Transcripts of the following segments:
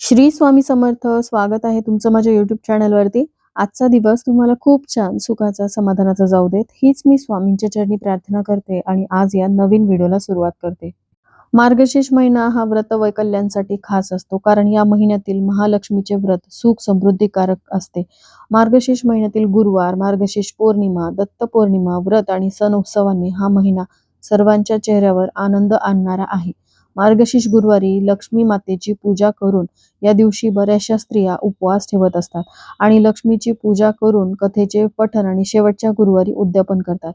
श्री स्वामी समर्थ स्वागत आहे तुमचं माझ्या युट्यूब चॅनलवरती आजचा दिवस तुम्हाला खूप छान सुखाचा समाधानाचा जाऊ देत. हीच मी स्वामींच्या चरणी प्रार्थना करते आणि आज या नवीन व्हिडिओला सुरुवात करते. मार्गशीर्ष महिना हा व्रत वैकल्यांसाठी खास असतो कारण या महिन्यातील महालक्ष्मीचे व्रत सुख समृद्धीकारक असते. मार्गशीर्ष महिन्यातील गुरुवार मार्गशीर्ष पौर्णिमा दत्त पौर्णिमा व्रत आणि सण उत्सवांनी हा महिना सर्वांच्या चेहऱ्यावर आनंद आणणारा आहे. मार्गशीर्ष गुरुवारी लक्ष्मी मातेची पूजा करून या दिवशी बऱ्याचशा स्त्रिया उपवास ठेवत असतात. आणि लक्ष्मीची पूजा करून कथेचे पठण आणि शेवटच्या गुरुवारी उद्यापन करतात.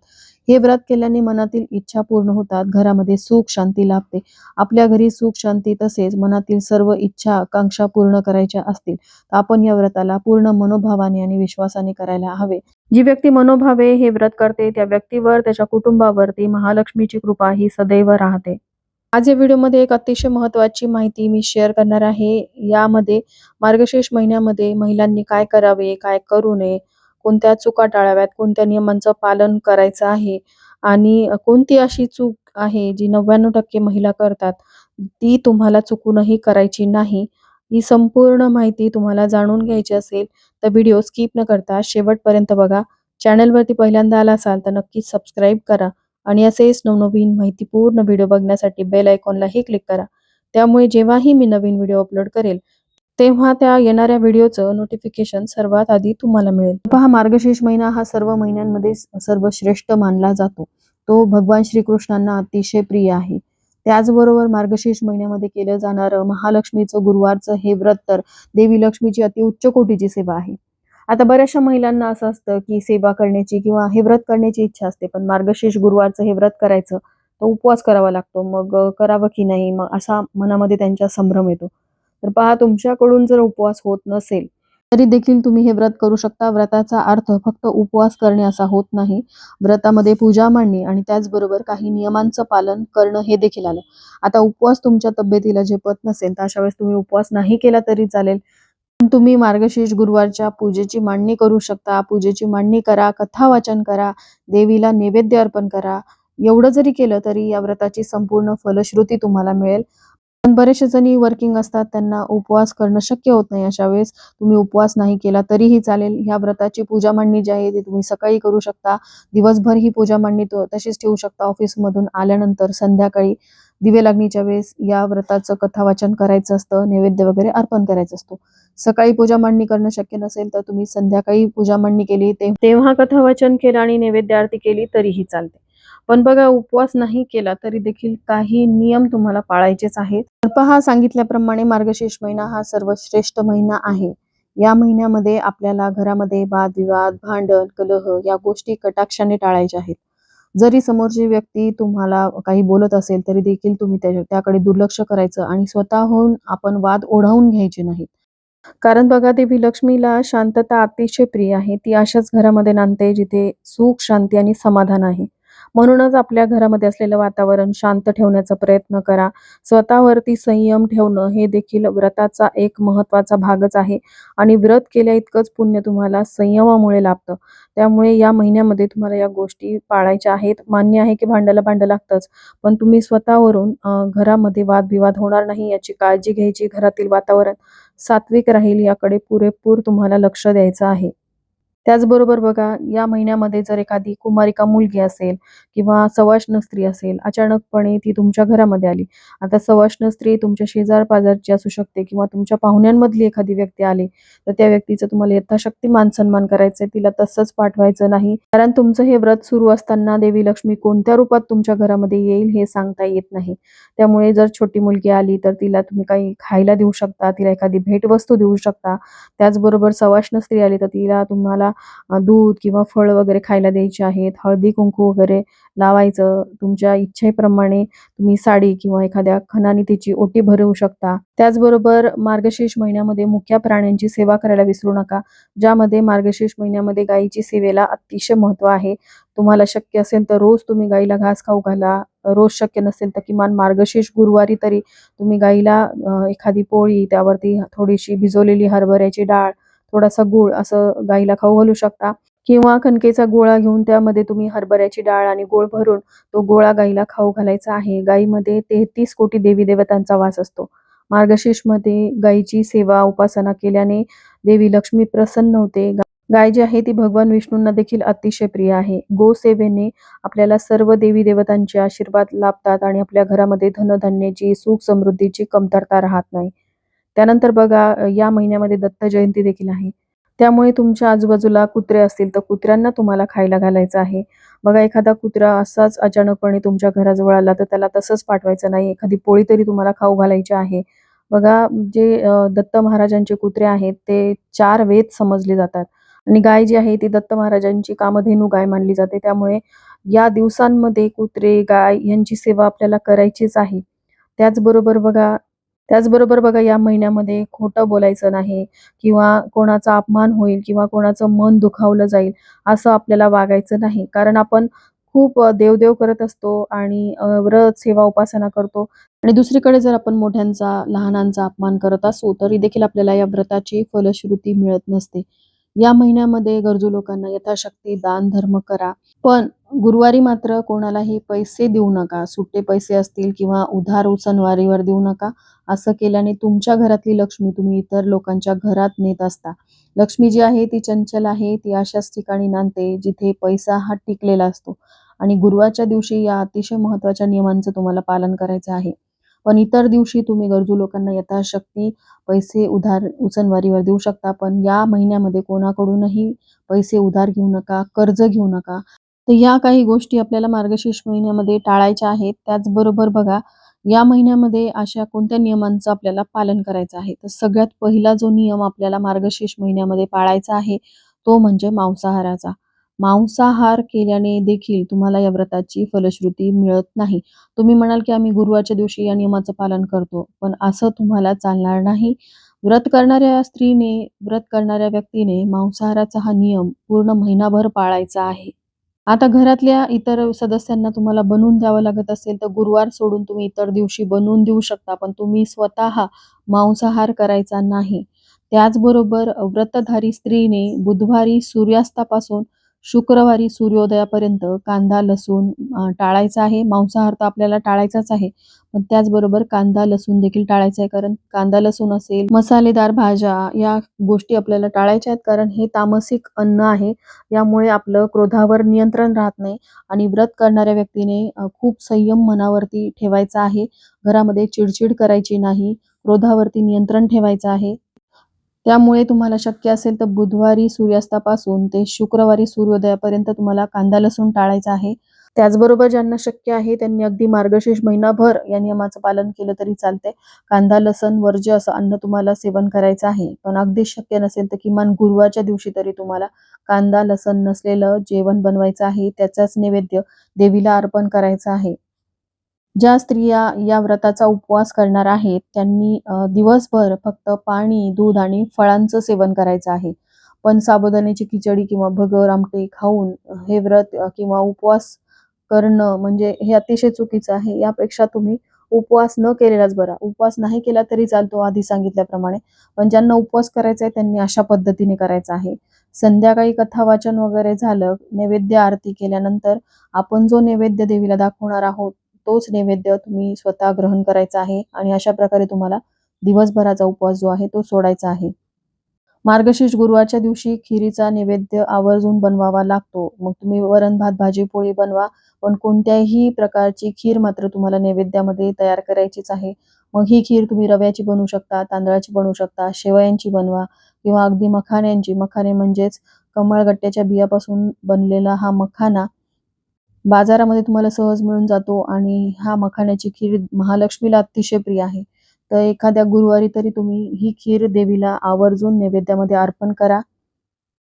हे व्रत केल्याने मनातील इच्छा पूर्ण होतात घरामध्ये सुख शांती लाभते. आपल्या घरी सुख शांती तसेच मनातील सर्व इच्छा आकांक्षा पूर्ण करायच्या असतील तर आपण या व्रताला पूर्ण मनोभावाने आणि विश्वासाने करायला हवे. जी व्यक्ती मनोभावे हे व्रत करते त्या व्यक्तीवर त्याच्या कुटुंबावरती महालक्ष्मीची कृपा ही सदैव राहते. आज या व्हिडिओमध्ये एक अतिशय महत्वाची माहिती मी शेअर करणार आहे. यामध्ये मार्गशीर्ष महिन्यामध्ये महिलांनी काय करावे काय करू नये कोणत्या चुका टाळाव्यात कोणत्या नियमांचं पालन करायचं आहे आणि कोणती अशी चूक आहे जी नव्याण्णव टक्के महिला करतात ती तुम्हाला चुकूनही करायची नाही. ही संपूर्ण माहिती तुम्हाला जाणून घ्यायची असेल तर व्हिडिओ स्किप न करता शेवटपर्यंत बघा. चॅनलवरती पहिल्यांदा आला असाल तर नक्की सबस्क्राईब करा. आणि असेच नवनवीन माहितीपूर्ण व्हिडिओ बघण्यासाठी बेल आयकॉनलाही क्लिक करा. त्यामुळे जेव्हाही मी नवीन व्हिडिओ अपलोड करेल तेव्हा त्या येणाऱ्या व्हिडिओचं नोटिफिकेशन सर्वात आधी तुम्हाला मिळेल. पहा मार्गशीर्ष महिना हा सर्व महिन्यांमध्ये सर्वश्रेष्ठ मानला जातो. तो भगवान श्रीकृष्णांना अतिशय प्रिय आहे. त्याचबरोबर मार्गशीर्ष महिन्यामध्ये केलं जाणारं महालक्ष्मीचं गुरुवारचं हे व्रत तर देवी लक्ष्मीची अति उच्च कोटीची सेवा आहे. आता बऱ्याचशा महिलांना असं असतं की सेवा करण्याची किंवा हे व्रत करण्याची इच्छा असते पण मार्गशीर्ष गुरुवारचं हे व्रत करायचं तर उपवास करावा लागतो. मग करावं की नाही? मग असा मनामध्ये त्यांच्या संभ्रम येतो. तर पहा तुमच्याकडून जर उपवास होत नसेल तरी देखील तुम्ही हे व्रत करू शकता. व्रताचा अर्थ फक्त उपवास करणे असा होत नाही. व्रतामध्ये पूजा मांडणे आणि त्याचबरोबर काही नियमांचं पालन करणं हे देखील आलं. आता उपवास तुमच्या तब्येतीला झेपत नसेल तर अशा वेळेस तुम्ही उपवास नाही केला तरी चालेल. तुम्ही मार्गशीर्ष गुरुवारच्या पूजेची मांडणी करू शकता. पूजेची मांडणी करा कथा वाचन करा देवीला नैवेद्य अर्पण करा. एवढं जरी केलं तरी या व्रताची संपूर्ण फलश्रुती तुम्हाला मिळेल. पण बरेचसे जणी वर्किंग असतात त्यांना उपवास करणं शक्य होत नाही अशा वेळेस तुम्ही उपवास नाही केला तरीही चालेल. ह्या व्रताची पूजा मांडणी जी आहे ती तुम्ही सकाळी करू शकता. दिवसभर ही पूजा मांडणी तशीच ठेवू शकता. ऑफिसमधून आल्यानंतर संध्याकाळी. दिवे लागणीच्या वेळेस या व्रताचं कथा वाचन करायचं असतं नैवेद्य वगैरे अर्पण करायचं असतो. सकाळी पूजा मांडणी करणं शक्य नसेल तर तुम्ही संध्याकाळी पूजा मांडणी केली तेव्हा कथा वाचन केलं आणि नैवेद्य आरती केली तरीही चालते. पण बघा उपवास नाही केला तरी देखील काही नियम तुम्हाला पाळायचेच आहेत. पहा सांगितल्याप्रमाणे मार्गशीर्ष महिना हा सर्वश्रेष्ठ महिना आहे. या महिन्यामध्ये आपल्याला घरामध्ये वादविवाद भांडण कलह या गोष्टी कटाक्षाने टाळायच्या आहेत. जरी समोरची व्यक्ती तुम्हाला काही बोलत असेल तरी देखील तुम्ही त्या- त्याकडे दुर्लक्ष करायचं आणि स्वतःहून आपण वाद ओढावून घ्यायचे नाहीत. कारण बघा देवी लक्ष्मीला शांतता अतिशय प्रिय आहे. ती अशाच घरामध्ये नांदते जिथे सुख शांती आणि समाधान आहे. म्हणूनच आपल्या घरामध्ये असलेलं वातावरण शांत ठेवण्याचा प्रयत्न करा. स्वतःवरती संयम ठेवणं हे देखील व्रताचा एक महत्त्वाचा भागच आहे. आणि व्रत केल्या इतकंच पुण्य तुम्हाला संयमामुळे लाभतं. त्यामुळे या महिन्यामध्ये तुम्हाला या गोष्टी पाळायच्या आहेत. मान्य आहे की भांड्याला भांडं लागतंच पण तुम्ही स्वतःवरून घरामध्ये वादविवाद होणार नाही याची काळजी घ्यायची. घरातील वातावरण सात्विक राहील याकडे पुरेपूर तुम्हाला लक्ष द्यायचं आहे. त्याचबरोबर बघा या महिन्यामध्ये जर एखादी कुमारिका मुलगी असेल किंवा सवाष्ण स्त्री असेल अचानकपणे ती तुमच्या घरामध्ये आली. आता सवाष्ण स्त्री तुमच्या शेजार पाजारची असू शकते किंवा तुमच्या पाहुण्यांमधली एखादी व्यक्ती आली तर त्या व्यक्तीचं तुम्हाला यथाशक्ती मान सन्मान करायचंय तिला तसंच पाठवायचं नाही. कारण तुमचं हे व्रत सुरू असताना देवी लक्ष्मी कोणत्या रूपात तुमच्या घरामध्ये येईल हे सांगता येत नाही. त्यामुळे जर छोटी मुलगी आली तर तिला तुम्ही काही खायला देऊ शकता तिला एखादी भेटवस्तू देऊ शकता. त्याचबरोबर सवाष्ण स्त्री आली तर तिला तुम्हाला अ, दूध किंवा फळ वगैरे खायला द्यायचे आहेत. हळदी कुंकू वगैरे लावायचं. तुमच्या इच्छेप्रमाणे तुम्ही साडी किंवा एखाद्या खणाने तिची ओटी भरवू शकता. त्याचबरोबर मार्गशीर्ष महिन्यामध्ये मुख्या प्राण्यांची सेवा करायला विसरू नका. ज्यामध्ये मार्गशीर्ष महिन्यामध्ये गायीची सेवेला अतिशय महत्त्व आहे. तुम्हाला शक्य असेल तर रोज तुम्ही गाईला घास खाऊ घाला. रोज शक्य नसेल तर किमान मार्गशीर्ष गुरुवारी तरी तुम्ही गाईला एखादी पोळी त्यावरती थोडीशी भिजवलेली हरभऱ्याची डाळ थोडासा गुळ असं गाईला खाऊ घालू शकता. किंवा कणकेचा गोळा घेऊन त्यामध्ये तुम्ही हरभऱ्याची डाळ आणि गोळ भरून तो गोळा गाईला खाऊ घालायचा आहे. गाईमध्ये तेहतीस कोटी देवी देवतांचा वास असतो. मार्गशीर्षमध्ये गायीची सेवा उपासना केल्याने देवी लक्ष्मी प्रसन्न होते. गाय जी आहे ती भगवान विष्णूंना देखील अतिशय प्रिय आहे. गोसेवेने आपल्याला सर्व देवी देवतांचे आशीर्वाद लाभतात आणि आपल्या घरामध्ये धनधान्याची सुख समृद्धीची कमतरता राहत नाही. त्यानंतर बघा या महिन्यामध्ये दत्त जयंती देखील आहे. त्यामुळे तुमच्या आजूबाजूला कुत्रे असतील तर कुत्र्यांना तुम्हाला खायला घालायचं आहे. बघा एखादा कुत्रा असाच अचानकपणे तुमच्या घराजवळ आला तर त्याला तसंच पाठवायचं नाही. एखादी पोळी तरी तुम्हाला खाऊ घालायची आहे. बघा जे दत्त महाराजांचे कुत्रे आहेत ते चार वेद समजले जातात. आणि गाय जी आहे ती दत्त महाराजांची कामधेनू गाय मानली जाते. त्यामुळे या दिवसांमध्ये कुत्रे गाय यांची सेवा आपल्याला करायचीच आहे. त्याचबरोबर बघा त्याचबरोबर बघा या महिन्यामध्ये खोटं बोलायचं नाही किंवा कोणाचा अपमान होईल किंवा कोणाचं मन दुखावलं जाईल असं आपल्याला वागायचं नाही. कारण आपण खूप देवदेव करत असतो आणि व्रत सेवा उपासना करतो. आणि दुसरीकडे जर आपण मोठ्यांचा लहानांचा अपमान करत असू तरी देखील आपल्याला या व्रताची फलश्रुती मिळत नसते. या महिन्यामध्ये गरजू लोकांना यथाशक्ती दान धर्म करा. पण गुरुवारी मात्र कोणालाही पैसे देऊ नका. सुट्टे पैसे असतील किंवा उधार सणवारीवर देऊ नका. असं केल्याने तुमच्या घरातली लक्ष्मी तुम्ही इतर लोकांच्या घरात नेत असता. लक्ष्मी जी आहे ती चंचल आहे ती अशाच ठिकाणी नांदते जिथे पैसा हा टिकलेला असतो. आणि गुरुवारच्या दिवशी या अतिशय महत्त्वाच्या नियमांचं तुम्हाला पालन करायचं आहे. पण इतर दिवशी तुम्ही गरजू लोकांना यथाशक्ती पैसे उधार उचनवारीवर देऊ शकता पण या महिन्यामध्ये कोणाकडूनही पैसे उधार घेऊ नका कर्ज घेऊ नका. तर या काही गोष्टी आपल्याला मार्गशीर्ष महिन्यामध्ये टाळायच्या आहेत. त्याचबरोबर बघा या महिन्यामध्ये अशा कोणत्या नियमांचं आपल्याला पालन करायचं आहे? तर सगळ्यात पहिला जो नियम आपल्याला मार्गशीर्ष महिन्यामध्ये पाळायचा आहे तो म्हणजे मांसाहाराचा. मांसाहार केल्याने देखील तुम्हाला या व्रताची फलश्रुती मिळत नाही. तुम्ही म्हणाल की आम्ही गुरुवारच्या दिवशी या नियमाचं पालन करतो पण असं तुम्हाला चालणार नाही. व्रत करणाऱ्या स्त्रीने व्रत करणाऱ्या व्यक्तीने मांसाहाराचा हा नियम पूर्ण महिनाभर पाळायचा आहे. आता घरातल्या इतर सदस्यांना तुम्हाला बनवून द्यावं लागत असेल तर गुरुवार सोडून तुम्ही इतर दिवशी बनवून देऊ शकता पण तुम्ही स्वतः मांसाहार करायचा नाही. त्याचबरोबर व्रतधारी स्त्रीने बुधवारी सूर्यास्तापासून शुक्रवारी सूर्योदयापर्यंत कांदा लसूण टाळायचा आहे. मांसाहार तर आपल्याला टाळायचाच आहे. पण त्याचबरोबर कांदा लसूण देखील टाळायचा आहे कारण कांदा लसूण असेल मसालेदार भाज्या या गोष्टी आपल्याला टाळायच्या आहेत. कारण हे तामसिक अन्न आहे. यामुळे आपलं क्रोधावर नियंत्रण राहत नाही. आणि व्रत करणाऱ्या व्यक्तीने खूप संयम मनावरती ठेवायचा आहे. घरामध्ये चिडचिड करायची नाही. क्रोधावरती नियंत्रण ठेवायचं आहे. त्यामुळे तुम्हाला शक्य असेल तर बुधवारी सूर्यास्तापासून ते शुक्रवारी सूर्योदयापर्यंत तुम्हाला कांदा लसूण टाळायचा आहे. त्याचबरोबर ज्यांना शक्य आहे त्यांनी अगदी मार्गशीर्ष महिनाभर या नियमाचं पालन केलं तरी चालतंय. कांदा लसण वर्ज्य असं अन्न तुम्हाला सेवन करायचं आहे. पण अगदी शक्य नसेल तर किमान गुरुवारच्या दिवशी तरी तुम्हाला कांदा लसण नसलेलं जेवण बनवायचं आहे. त्याचाच नैवेद्य देवीला अर्पण करायचं आहे. ज्या स्त्रिया या व्रताचा उपवास करणार आहेत त्यांनी दिवसभर फक्त पाणी दूध आणि फळांचं सेवन करायचं आहे. पण साबुदाण्याची खिचडी किंवा भगर आमटे खाऊन हे व्रत किंवा उपवास करणं म्हणजे हे अतिशय चुकीचं आहे. यापेक्षा तुम्ही उपवास न केलेलाच बरा. उपवास नाही केला तरी चालतो आधी सांगितल्याप्रमाणे. पण ज्यांना उपवास करायचा आहे त्यांनी अशा पद्धतीने करायचा आहे. संध्याकाळी कथा वाचन वगैरे झालं नैवेद्य आरती केल्यानंतर आपण जो नैवेद्य देवीला दाखवणार आहोत तोच नैवेद्य तुम्ही स्वतः ग्रहण करायचा आहे आणि अशा प्रकारे तुम्हाला दिवसभराचा उपवास जो आहे तो सोडायचा आहे. मार्गशीर्ष गुरुवारच्या दिवशी खिरीचा नैवेद्य आवर्जून बनवावा लागतो. मग तुम्ही वरण भात भाजी पोळी बनवा पण कोणत्याही प्रकारची खीर मात्र तुम्हाला नैवेद्यामध्ये तयार करायचीच आहे. मग ही खीर तुम्ही रव्याची बनवू शकता तांदळाची बनवू शकता शेवयांची बनवा किंवा अगदी मखाण्यांची. मखाणे म्हणजेच कमळगट्ट्याच्या बियापासून बनलेला हा मखाना बाजारामध्ये तुम्हाला सहज मिळून जातो आणि हा मखाण्याची खीर महालक्ष्मीला अतिशय प्रिय आहे. तर एखाद्या गुरुवारी तरी तुम्ही ही खीर देवीला आवर्जून नैवेद्यामध्ये अर्पण करा.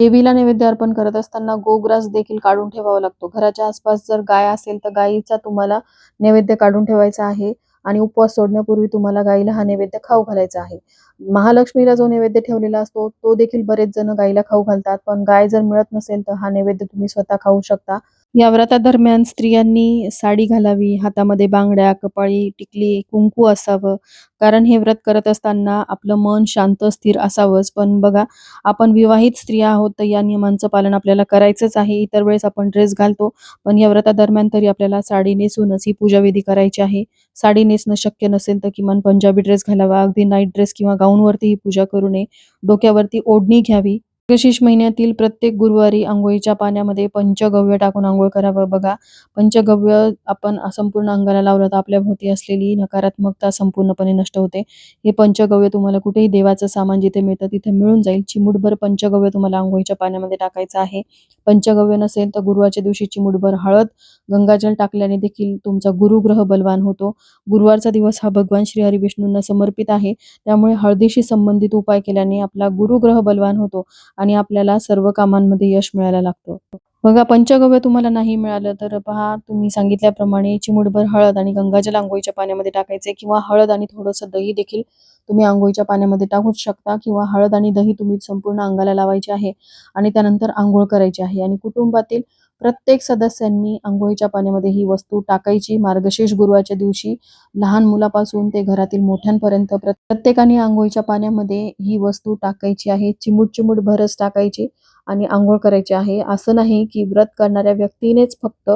देवीला नैवेद्य अर्पण करत असताना गोग्रास देखील काढून ठेवावा लागतो. घराच्या आसपास जर गाय असेल तर गायीचा तुम्हाला नैवेद्य काढून ठेवायचा आहे आणि उपवास सोडण्यापूर्वी तुम्हाला गायीला हा नैवेद्य खाऊ घालायचा आहे. महालक्ष्मीला जो नैवेद्य ठेवलेला असतो तो देखील बरेच जण गायीला खाऊ घालतात. पण गाय जर मिळत नसेल तर हा नैवेद्य तुम्ही स्वतः खाऊ शकता. या व्रतादरम्यान स्त्रियांनी साडी घालावी, हातामध्ये बांगड्या, कपाळी टिकली, कुंकू असावं. कारण हे व्रत करत असताना आपलं मन शांत, स्थिर असावंच. पण बघा, आपण विवाहित स्त्रिया आहोत, तर या नियमांचं पालन आपल्याला करायचंच आहे. इतर वेळेस आपण ड्रेस घालतो, पण या व्रतादरम्यान तरी आपल्याला साडी नेसूनच ही पूजाविधी करायची आहे. साडी नेसणं शक्य नसेल, तर किमान पंजाबी ड्रेस घालावा. अगदी नाईट ड्रेस किंवा गाऊनवरती ही पूजा करू नये. डोक्यावरती ओढणी घ्यावी. मार्गशीर्ष महिन्यातील प्रत्येक गुरुवारी आंघोळीच्या पाण्यामध्ये पंचगव्य टाकून आंघोळ करावं. बघा, पंचगव्य आपण संपूर्ण अंगाला लावलं तर आपल्या भोवती असलेली नकारात्मकता संपूर्णपणे नष्ट होते. हे पंचगव्य तुम्हाला कुठेही देवाचं सामान जिथे मिळतं तिथे मिळून जाईल. चिमूटभर पंचगव्य तुम्हाला आंघोळीच्या पाण्यामध्ये टाकायचं आहे. पंचगव्य नसेल तर गुरुवारच्या दिवशी चिमूटभर हळद, गंगाजल टाकल्याने देखील तुमचा गुरुग्रह बलवान होतो. गुरुवारचा दिवस हा भगवान श्रीहरी विष्णूंना समर्पित आहे. त्यामुळे हळदीशी संबंधित उपाय केल्याने आपला गुरुग्रह बलवान होतो आणि आपल्याला सर्व कामांमध्ये यश मिळायला लागतं. बघा, पंचगव्य तुम्हाला नाही मिळालं तर पहा, तुम्ही सांगितल्याप्रमाणे चिमूटभर हळद आणि गंगाजल आंघोळीच्या पाण्यामध्ये टाकायचे किंवा हळद आणि थोडंसं दही देखील तुम्ही आंघोळीच्या पाण्यामध्ये टाकूच शकता किंवा हळद आणि दही तुम्ही संपूर्ण अंगाला लावायचे आहे आणि त्यानंतर आंघोळ करायची आहे आणि कुटुंबातील प्रत्येक सदस्यांनी आंघोळीच्या पाण्यामध्ये ही वस्तू टाकायची. मार्गशीर्ष गुरुवारच्या दिवशी लहान मुलापासून ते घरातील मोठ्यांपर्यंत प्रत्येकाने आंघोळीच्या पाण्यामध्ये ही वस्तू टाकायची आहे. चिमूट-चिमूट भरच टाकायची आणि आंघोळ करायची आहे. असं नाही की व्रत करणाऱ्या व्यक्तीनेच फक्त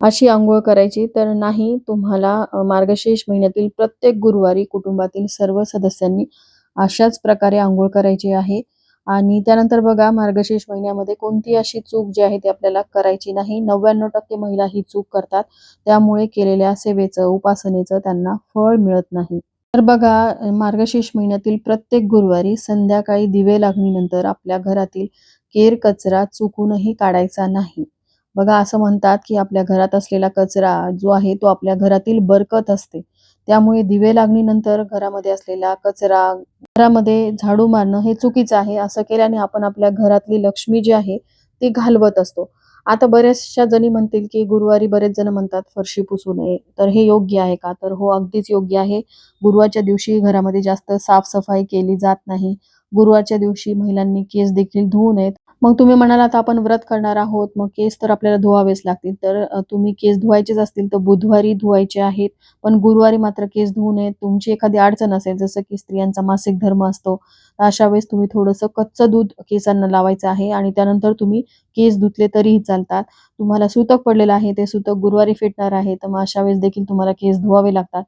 अशी आंघोळ करायची, तर नाही. तुम्हाला मार्गशीर्ष महिन्यातील प्रत्येक गुरुवारी कुटुंबातील सर्व सदस्यांनी अशाच प्रकारे आंघोळ करायची आहे. आणि त्यानंतर बघा, मार्गशीर्ष महिन्यामध्ये कोणती अशी चूक जी आहे ती आपल्याला करायची नाही. 99% महिला ही चूक करतात. त्यामुळे केलेल्या सेवेचं, उपासनेचं त्यांना फळ मिळत नाही. तर बघा, मार्गशीर्ष महिन्यातील प्रत्येक गुरुवारी संध्याकाळी दिवे लागणीनंतर आपल्या घरातील केर कचरा चुकूनही काढायचा नाही. बघा, असं म्हणतात की आपल्या घरात असलेला कचरा जो आहे तो आपल्या घरातील बरकत असते. त्यामुळे दिवे लागणीनंतर घरामध्ये असलेला कचरा, घरामध्ये झाडू मारणं हे चुकीचं आहे. असं केल्याने आपण आपल्या घरातली लक्ष्मी जी आहे ती घालवत असतो. आता बऱ्याचशा जणी म्हणतील की गुरुवारी बरेच जण म्हणतात फरशी पुसू नये. तर हे योग्य आहे का? तर हो, अगदीच योग्य आहे. गुरुवारच्या दिवशी घरामध्ये जास्त साफसफाई केली जात नाही. गुरुवारच्या दिवशी महिलांनी केस देखील धुवू नयेत. मग तुम्ही म्हणालात आपण व्रत करणार आहोत, मग केस तर आपल्याला धुवावेच लागतील. तर तुम्ही केस धुवायचेच असतील तर बुधवारी धुवायचे आहेत. पण गुरुवारी मात्र केस धुवू नयेत. तुमची एखादी अडचण असेल, जसं की स्त्रियांचा मासिक धर्म असतो, तर अशा वेळेस तुम्ही थोडंसं कच्चं दूध केसांना लावायचं आहे आणि त्यानंतर तुम्ही केस धुतले तरीही चालतात. तुम्हाला सुतक पडलेलं आहे, ते सुतक गुरुवारी फिटणार आहे, तर मग अशा वेळेस देखील तुम्हाला केस धुवावे लागतात.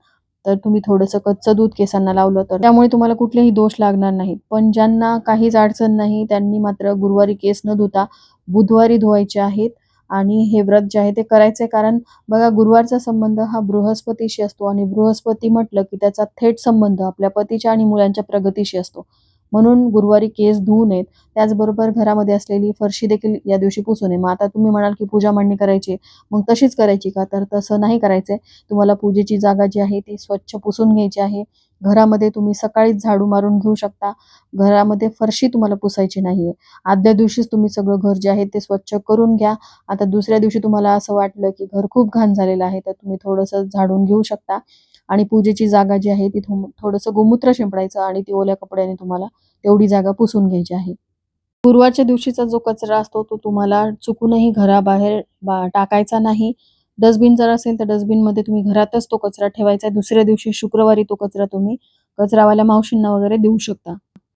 तर तुम्ही थोडंसं कच्चं दूध केसांना लावलं तर त्यामुळे तुम्हाला कुठलेही दोष लागणार नाहीत. पण ज्यांना काहीच अडचण नाही, त्यांनी मात्र गुरुवारी केस न धुता बुधवारी धुवायचे आहेत आणि हे व्रत जे आहे ते करायचंय. कारण बघा, गुरुवारचा संबंध हा बृहस्पतीशी असतो आणि बृहस्पती म्हटलं की त्याचा थेट संबंध आपल्या पतीच्या आणि मुलांच्या प्रगतीशी असतो. म्हणून गुरुवारी केस धुवू नयेत. त्याचबरोबर घरामध्ये असलेली फरशी देखील या दिवशी पुसू नये. मग आता तुम्ही म्हणाल की पूजा मांडणी करायची, मग तशीच करायची का? तर तसं नाही करायचंय. तुम्हाला पूजेची जागा जी आहे ती स्वच्छ पुसून घ्यायची आहे. घरामध्ये तुम्ही सकाळीच झाडू मारून घेऊ शकता. घरामध्ये फरशी तुम्हाला पुसायची नाहीये. आदल्या दिवशीच तुम्ही सगळं घर जे आहे ते स्वच्छ करून घ्या. आता दुसऱ्या दिवशी तुम्हाला असं वाटलं की घर खूप घाण झालेलं आहे, तर तुम्ही थोडंसं झाडून घेऊ शकता आणि पूजेची जागा जी आहे ती थोडंसं गोमूत्र शिंपडायचं आणि ती ओल्या कपड्याने तुम्हाला तेवढी जागा पुसून घ्यायची आहे. गुरुवारच्या दिवशीचा जो कचरा असतो तो तुम्हाला चुकूनही घराबाहेर टाकायचा नाही. डस्टबिन जर असेल तर डस्टबिनमध्ये तुम्ही घरातच तो कचरा ठेवायचा दुसऱ्या दिवशी शुक्रवारी तो कचरा तुम्ही कचरावाल्या मावशींना वगैरे देऊ शकता.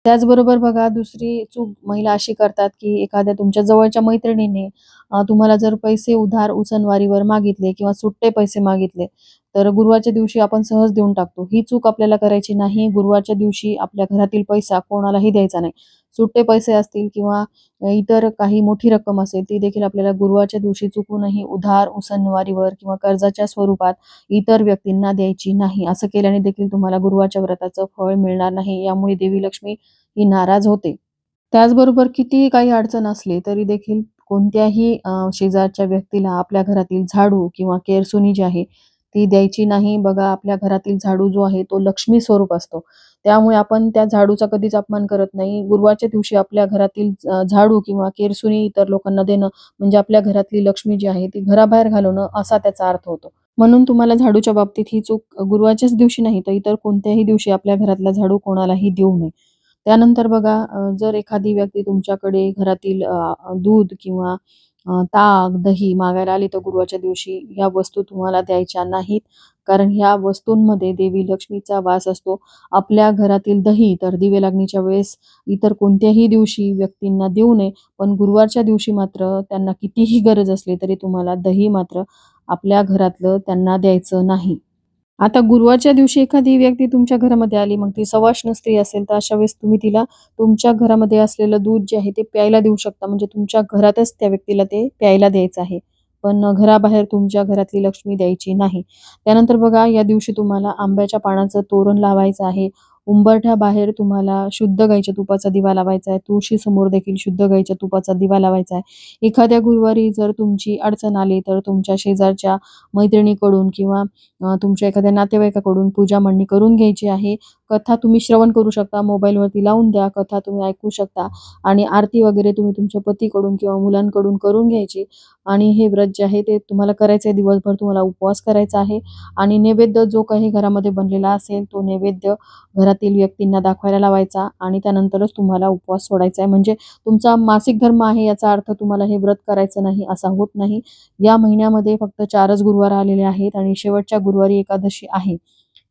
त्याचबरोबर बघा, दुसरी चूक महिला अशी करतात की एखाद्या तुमच्या जवळच्या मैत्रिणीने तुम्हाला जर पैसे उधार उसनवारीवर मागितले किंवा सुट्टे पैसे मागितले, तर गुरुवारच्या दिवशी आपण सहज देऊन टाकतो. ही चूक आपल्याला करायची नाही. गुरुवारच्या दिवशी आपल्या घरातील पैसा कोणालाही द्यायचा नाही. सुट्टे पैसे असतील किंवा इतर काही मोठी रक्कम असेल, ती देखील आपल्याला गुरुवारच्या दिवशी चुकूनही उधार उसनवारीवर किंवा कर्जाच्या स्वरूपात इतर व्यक्तींना द्यायची नाही. असं केल्याने देखील तुम्हाला गुरुवारच्या व्रताचं फळ मिळणार नाही. यामुळे देवी लक्ष्मी ही नाराज होते. त्याचबरोबर कितीही काही अडचण असली तरी देखील कोणत्याही शेजारच्या व्यक्तीला आपल्या घरातील झाडू किंवा केरसुनी जी आहे ती द्यायची नाही. बघा, आपल्या घरातील झाडू जो आहे तो लक्ष्मी स्वरूप असतो. त्यामुळे आपण त्या झाडूचा कधीच अपमान करत नाही. गुरुवारच्या दिवशी आपल्या घरातील झाडू किंवा केरसुनी इतर लोकांना देणं म्हणजे आपल्या घरातली लक्ष्मी जी आहे ती घराबाहेर घालवणं असा त्याचा अर्थ होतो. म्हणून तुम्हाला झाडूच्या बाबतीत ही चूक गुरुवारच्याच दिवशी नाही तर इतर कोणत्याही दिवशी आपल्या घरातला झाडू कोणालाही देऊ नये. त्यानंतर बघा, जर एखादी व्यक्ती तुमच्याकडे घरातील दूध किंवा ताक, दही मागायला आली तर गुरुवारच्या दिवशी या वस्तू तुम्हाला द्यायच्या नाहीत. कारण ह्या वस्तूंमध्ये देवी लक्ष्मीचा वास असतो. आपल्या घरातील दही तर दिवे लागणीच्या वेळेस इतर कोणत्याही दिवशी व्यक्तींना देऊ नये. पण गुरुवारच्या दिवशी मात्र त्यांना कितीही गरज असली तरी तुम्हाला दही मात्र आपल्या घरातलं त्यांना द्यायचं नाही. आता गुरुवारच्या दिवशी एखादी व्यक्ती तुमच्या घरामध्ये आली, मग ती सवाष्ण स्त्री असेल, तर अशा वेळेस तुम्ही तिला तुमच्या घरामध्ये असलेलं दूध जे आहे ते प्यायला देऊ शकता. म्हणजे तुमच्या घरातच त्या व्यक्तीला ते प्यायला द्यायचं आहे. पण घराबाहेर तुमच्या घरातली लक्ष्मी द्यायची नाही. त्यानंतर बघा या दिवशी तुम्हाला आंब्याच्या पानाचं तोरण लावायचं आहे. उंबरठ्याबाहेर तुम्हाला शुद्ध गाईच्या तुपाचा दिवा लावायचा आहे. तुळशीसमोर देखील शुद्ध गाईच्या तुपाचा दिवा लावायचा आहे. एखाद्या गुरुवारी जर तुमची अडचण आली, तर तुमच्या शेजारच्या मैत्रिणीकडून किंवा तुमच्या एखाद्या नातेवाईकाकडून पूजा मांडणी करून घ्यायची आहे. कथा तुम्ही श्रवण करू शकता. मोबाईलवरती लावून द्या. कथा तुम्ही ऐकू शकता आणि आरती वगैरे तुम्ही तुमच्या पतीकडून किंवा मुलांकडून करून घ्यायची आणि हे व्रत जे आहे ते तुम्हाला करायचं आहे. दिवसभर तुम्हाला उपवास करायचा आहे आणि नैवेद्य जो काही घरामध्ये बनलेला असेल, तो नैवेद्य घरातील व्यक्तींना दाखवायला लावायचा आणि त्यानंतरच तुम्हाला उपवास सोडायचा आहे. म्हणजे तुमचा मासिक धर्म आहे याचा अर्थ तुम्हाला हे व्रत करायचं नाही असा होत नाही. या महिन्यामध्ये फक्त चारच गुरुवार आलेले आहेत आणि शेवटच्या गुरुवारी एकादशी आहे.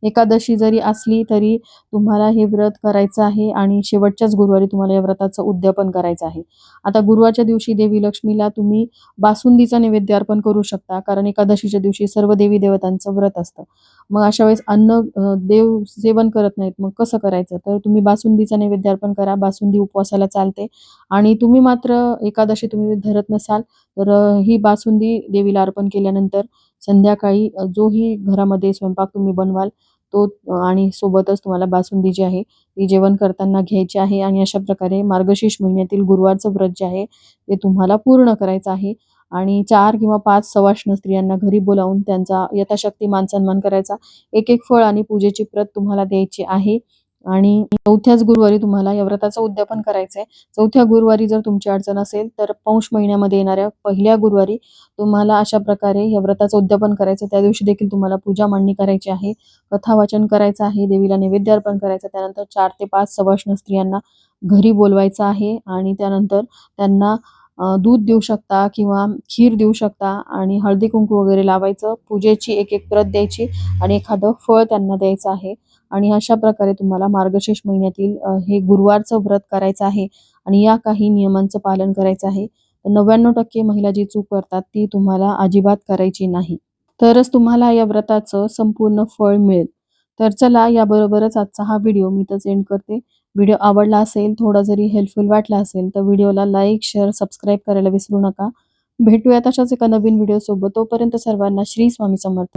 एकादशी जरी असली तरी तुम्हाला हे व्रत करायचं आहे आणि शेवटच्याच गुरुवारी तुम्हाला या व्रताचं उद्यापन करायचं आहे. आता गुरुवारच्या दिवशी देवी लक्ष्मीला तुम्ही बासुंदीचा नैवेद्य अर्पण करू शकता. कारण एकादशीच्या दिवशी सर्व देवी-देवतांचं व्रत असतं. मग अशा वेळेस अन्न देव सेवन करत नाहीत. मग कसं करायचं? तर तुम्ही बासुंदीचा नैवेद्य अर्पण करा. बासुंदी उपवासाला चालते आणि तुम्ही मात्र एकादशी तुम्ही धरत नसाल, तर ही बासुंदी देवीला अर्पण केल्यानंतर संध्याकाळी जोही घरामध्ये स्वयंपाक तुम्ही बनवाल तो आणि सोबतच तुम्हाला बासुंदी जी आहे, ती जेवण करताना घ्यायची आहे आणि अशा प्रकारे मार्गशीर्ष महिन्यातील गुरुवारचं व्रत जे आहे, ते तुम्हाला पूर्ण करायचं आहे आणि चार किंवा पाच सवाष्ण स्त्रियांना घरी बोलावून त्यांचा यथाशक्ती मान-सन्मान करायचा. एक-एक फळ आणि पूजेची प्रत तुम्हाला द्यायची आहे आणि चौथ्याच गुरुवारी तुम्हाला या व्रताचं उद्यापन करायचं आहे. चौथ्या गुरुवारी जर तुमची अडचण असेल, तर पौष महिन्यामध्ये येणाऱ्या पहिल्या गुरुवारी तुम्हाला अशा प्रकारे या व्रताचं उद्यापन करायचं. त्या दिवशी देखील तुम्हाला पूजा मांडणी करायची आहे. कथा वाचन करायचं आहे. देवीला नैवेद्य अर्पण करायचं. त्यानंतर चार ते पाच सवाष्ण स्त्रियांना घरी बोलवायचं आहे आणि त्यानंतर त्यांना दूध देऊ शकता किंवा खीर देऊ शकता आणि हळदी-कुंकू वगैरे लावायचं. पूजेची एक-एक प्रत द्यायची आणि एखादं फळ त्यांना द्यायचं आहे आणि अशा प्रकारे तुम्हाला मार्गशीर्ष महिन्यातील हे गुरुवारचं व्रत करायचं आहे आणि या काही नियमांचं पालन करायचं आहे. 99% महिला जी चूक करतात, ती तुम्हाला अजिबात करायची नाही. तरच तुम्हाला या व्रताचं संपूर्ण फळ मिळेल. तर चला याबरोबरच आजचा हा व्हिडिओ मी तर एंड करते. व्हिडिओ आवडला असेल, थोडा जरी हेल्पफुल वाटला असेल, तर व्हिडिओला लाईक, शेअर, सबस्क्राईब करायला विसरू नका. भेटूयात अशाच एका नवीन व्हिडिओसोबत. तोपर्यंत सर्वांना श्री स्वामी समर्थ.